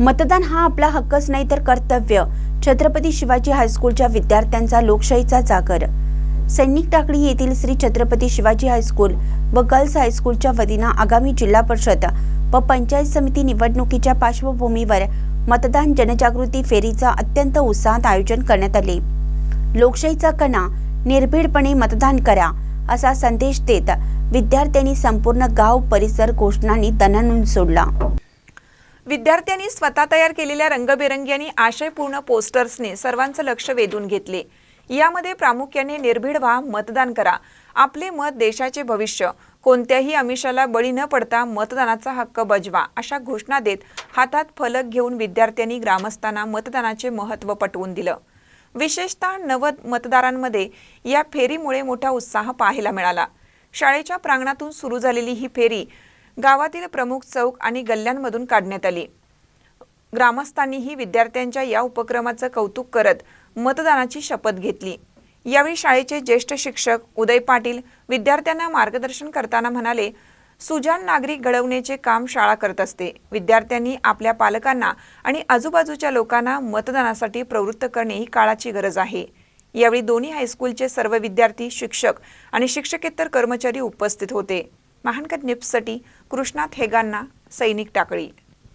मतदान हा आपला हक्कच नाही तर कर्तव्य. छत्रपती शिवाजी हायस्कूलच्या विद्यार्थ्यांचा लोकशाहीचा जागर. सैनिक टाकळी येथील श्री छत्रपती शिवाजी हायस्कूल व गर्ल्स हायस्कूलच्या वतीनं आगामी जिल्हा परिषद व पंचायत समिती निवडणुकीच्या पार्श्वभूमीवर मतदान जनजागृती फेरीचा अत्यंत उत्साहात आयोजन करण्यात आले. लोकशाहीचा कणा निर्भीडपणे मतदान करा असा संदेश देत विद्यार्थ्यांनी संपूर्ण गाव परिसर घोषणांनी दणानून सोडला. विद्यार्थ्यांनी स्वतः तयार केलेल्या रंगबेरंगी आणि आशयपूर्ण पोस्टर्सने सर्वांचं लक्ष वेधून घेतले. यामध्ये प्रामुख्याने निर्भीड व्हा मतदान करा. आपले मत देशाचे भविष्य. कोणत्याही आमिषाला बळी न पडता मतदानाचा हक्क बजवा अशा घोषणा देत हातात फलक घेऊन विद्यार्थ्यांनी ग्रामस्थांना मतदानाचे महत्त्व पटवून दिलं. विशेषतः नव मतदारांमध्ये या फेरीमुळे मोठा उत्साह पाहायला मिळाला. शाळेच्या प्रांगणातून सुरू झालेली ही फेरी गावातील प्रमुख चौक आणि गल्ल्यांमधून काढण्यात आली. ग्रामस्थांनीही विद्यार्थ्यांच्या या उपक्रमाचं कौतुक करत मतदानाची शपथ घेतली. यावेळी शाळेचे ज्येष्ठ शिक्षक उदय पाटील विद्यार्थ्यांना मार्गदर्शन करताना म्हणाले सुजान नागरिक घडवण्याचे काम शाळा करत असते. विद्यार्थ्यांनी आपल्या पालकांना आणि आजूबाजूच्या लोकांना मतदानासाठी प्रवृत्त करणे ही काळाची गरज आहे. यावेळी दोन्ही हायस्कूलचे सर्व विद्यार्थी शिक्षक आणि शिक्षकेतर कर्मचारी उपस्थित होते. महानकर निप्ससाठी कृष्णात हेगांना सैनिक टाकळी.